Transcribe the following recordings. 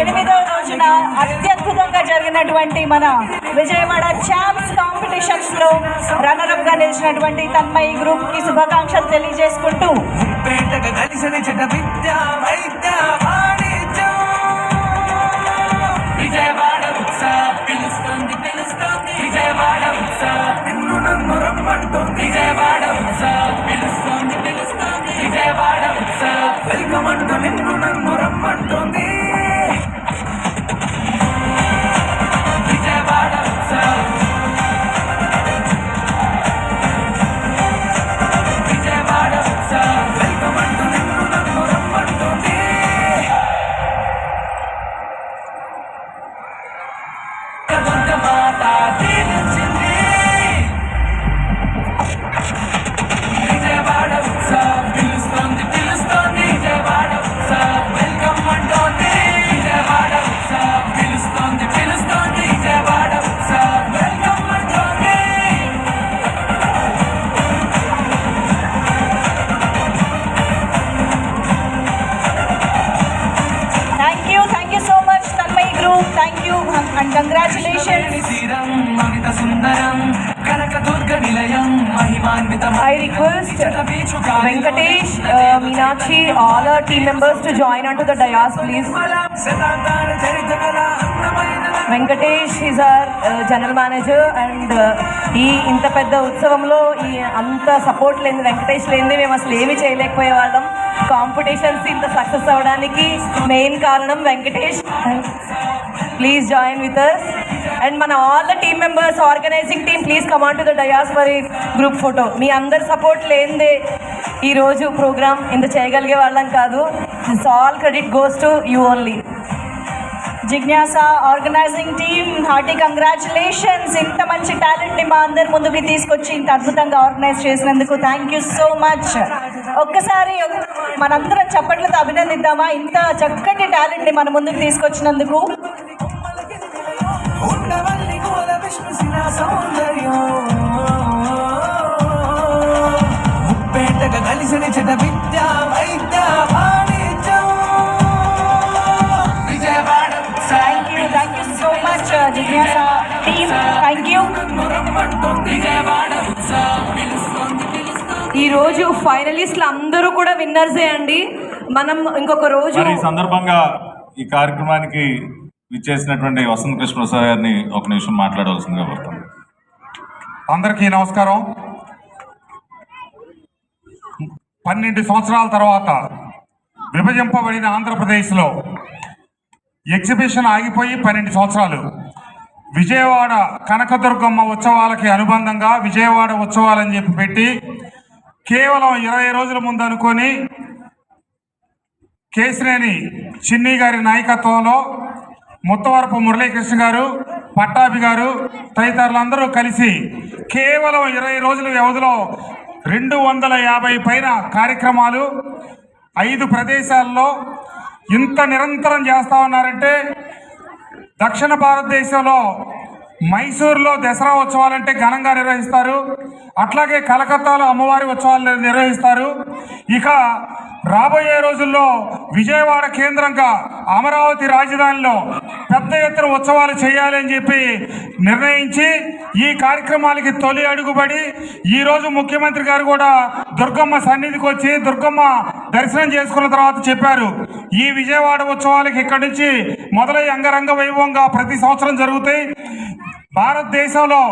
ఎనిమిదో రోజున అత్యద్భుతంగా జరిగినటువంటి మన విజయవాడ ఛాంప్స్ కాంపిటీషన్స్లో రన్నరప్గా నిలిచినటువంటి తన్మయి గ్రూప్కి శుభాకాంక్షలు తెలియజేసుకుంటూ ఉత్సవ వెల్కమ్ అంటూ నిన్ను నన్ను thank you and congratulation Meenakshi, all our team members to join Venkatesh is our general manager and ఈ ఇంత పెద్ద ఉత్సవంలో ఈ అంత సపోర్ట్ లేని వెంకటేష్ లేనిది మేము అసలు ఏమీ చేయలేకపోయే వాళ్ళం. కాంపిటీషన్స్ ఇంత సక్సెస్ అవ్వడానికి మెయిన్ కారణం Venkatesh. Please join with us and మన all the team members organizing team please come on to the dais for group photo మీ అందరి సపోర్ట్ లేనిదే ఈరోజు ప్రోగ్రామ్ ఇంత చేయగలిగే వాళ్ళం కాదు. All credit goes to you only Jignasa organizing team hearty congratulations. ఇంత మంచి టాలెంట్ని మా అందరి ముందుకి తీసుకొచ్చి ఇంత అద్భుతంగా ఆర్గనైజ్ చేసినందుకు థ్యాంక్ యూ సో మచ్ ఒక్కసారి మనందరం చప్పట్లతో అభినందిద్దామా? ఇంత చక్కటి టాలెంట్ని మన ముందుకు తీసుకొచ్చినందుకు. కలిసిన చెట థ్యాంక్ యూ ఈ రోజు ఫైనలిస్ట్లు అందరూ కూడా విన్నర్సే అండి. మనం ఇంకొక రోజు ఈ సందర్భంగా ఈ కార్యక్రమానికి విచ్చేసినటువంటి వసంత కృష్ణ ప్రసాద్ గారిని ఒక నిమిషం మాట్లాడవలసిందిగా కోరుతాను అందరికీ నమస్కారం. పన్నెండు సంవత్సరాల తర్వాత విభజింపబడిన ఆంధ్రప్రదేశ్లో ఎగ్జిబిషన్ ఆగిపోయి పన్నెండు సంవత్సరాలు. విజయవాడ కనకదుర్గమ్మ ఉత్సవాలకి అనుబంధంగా విజయవాడ ఉత్సవాలని చెప్పి పెట్టి కేవలం ఇరవై రోజుల ముందు అనుకొని కేసినేని చిన్ని గారి నాయకత్వంలో ముత్తవరపు మురళీకృష్ణ గారు పట్టాభి గారు తదితరులందరూ కలిసి కేవలం ఇరవై రోజుల వ్యవధిలో రెండు వందల యాభై పైన కార్యక్రమాలు ఐదు ప్రదేశాల్లో ఇంత నిరంతరం చేస్తా ఉన్నారంటే దక్షిణ భారతదేశంలో మైసూరులో దసరా ఉత్సవాలంటే ఘనంగా నిర్వహిస్తారు. అట్లాగే కలకత్తాలో అమ్మవారి ఉత్సవాలు నిర్వహిస్తారు. ఇక రాబోయే రోజుల్లో విజయవాడ కేంద్రంగా అమరావతి రాజధానిలో పెద్ద ఎత్తున ఉత్సవాలు చేయాలని చెప్పి నిర్ణయించి ఈ కార్యక్రమాలకి తొలి అడుగుబడి ఈరోజు ముఖ్యమంత్రి గారు కూడా దుర్గమ్మ సన్నిధికి వచ్చి దుర్గమ్మ దర్శనం చేసుకున్న తర్వాత చెప్పారు ఈ విజయవాడ ఉత్సవాలకి ఇక్కడి నుంచి మొదలై అంగరంగ వైభవంగా ప్రతి సంవత్సరం జరుగుతాయి. భారతదేశంలో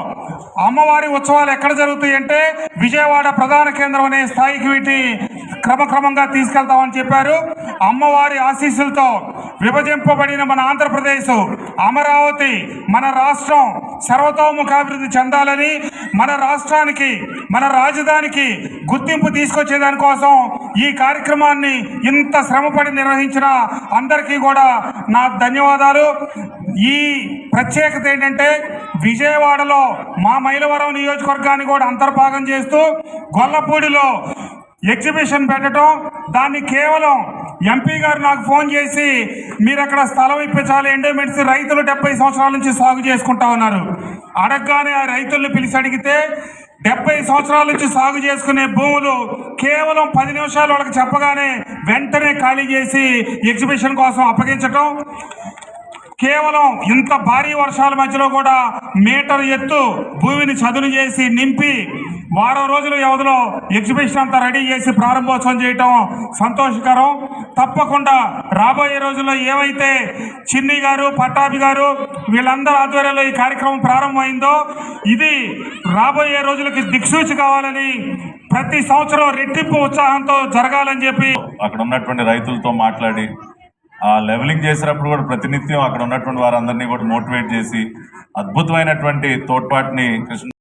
అమ్మవారి ఉత్సవాలు ఎక్కడ జరుగుతాయి అంటే విజయవాడ ప్రధాన కేంద్రం అనే స్థాయికి వీటిని క్రమక్రమంగా తీసుకెళ్తామని చెప్పారు. అమ్మవారి ఆశీస్సులతో విభజింపబడిన మన ఆంధ్రప్రదేశ్ అమరావతి మన రాష్ట్రం సర్వతోముఖాభివృద్ధి చెందాలని మన రాష్ట్రానికి మన రాజధానికి గుర్తింపు తీసుకొచ్చే దానికోసం ఈ కార్యక్రమాన్ని ఇంత శ్రమపడి నిర్వహించిన అందరికీ కూడా నా ధన్యవాదాలు. ఈ ప్రత్యేకత ఏంటంటే విజయవాడలో మా మైలవరం నియోజకవర్గాన్ని కూడా అంతర్భాగం చేస్తూ గొల్లపూడిలో ఎగ్జిబిషన్ పెట్టడం దాన్ని కేవలం ఎంపీ గారు నాకు ఫోన్ చేసి మీరు అక్కడ స్థలం ఇప్పించాలి ఎండోమెంట్స్ రైతులు డెబ్బై సంవత్సరాల నుంచి సాగు చేసుకుంటా ఉన్నారు. అడగగానే ఆ రైతుల్ని పిలిచి అడిగితే డెబ్బై సంవత్సరాల నుంచి సాగు చేసుకునే భూములు కేవలం పది నిమిషాలు వాళ్ళకి చెప్పగానే వెంటనే ఖాళీ చేసి ఎగ్జిబిషన్ కోసం అప్పగించటం కేవలం ఇంత భారీ వర్షాల మధ్యలో కూడా మీటర్ ఎత్తు భూమిని చదును చేసి నింపి వారం రోజుల వ్యవధిలో ఎగ్జిబిషన్ అంతా రెడీ చేసి ప్రారంభోత్సవం చేయటం సంతోషకరం. తప్పకుండా రాబోయే రోజుల్లో ఏమైతే చిన్ని గారు పట్టాభి గారు వీళ్ళందరూ ఆధ్వర్యంలో ఈ కార్యక్రమం ప్రారంభమైందో ఇది రాబోయే రోజులకి దిక్సూచి కావాలని ప్రతి సంవత్సరం రెట్టింపు ఉత్సాహంతో జరగాలని చెప్పి అక్కడ ఉన్నటువంటి రైతులతో మాట్లాడి ఆ లెవెలింగ్ చేసినప్పుడు కూడా ప్రతినిత్యం అక్కడ ఉన్నటువంటి వారందరినీ కూడా మోటివేట్ చేసి అద్భుతమైనటువంటి తోడ్పాటుని కృష్ణ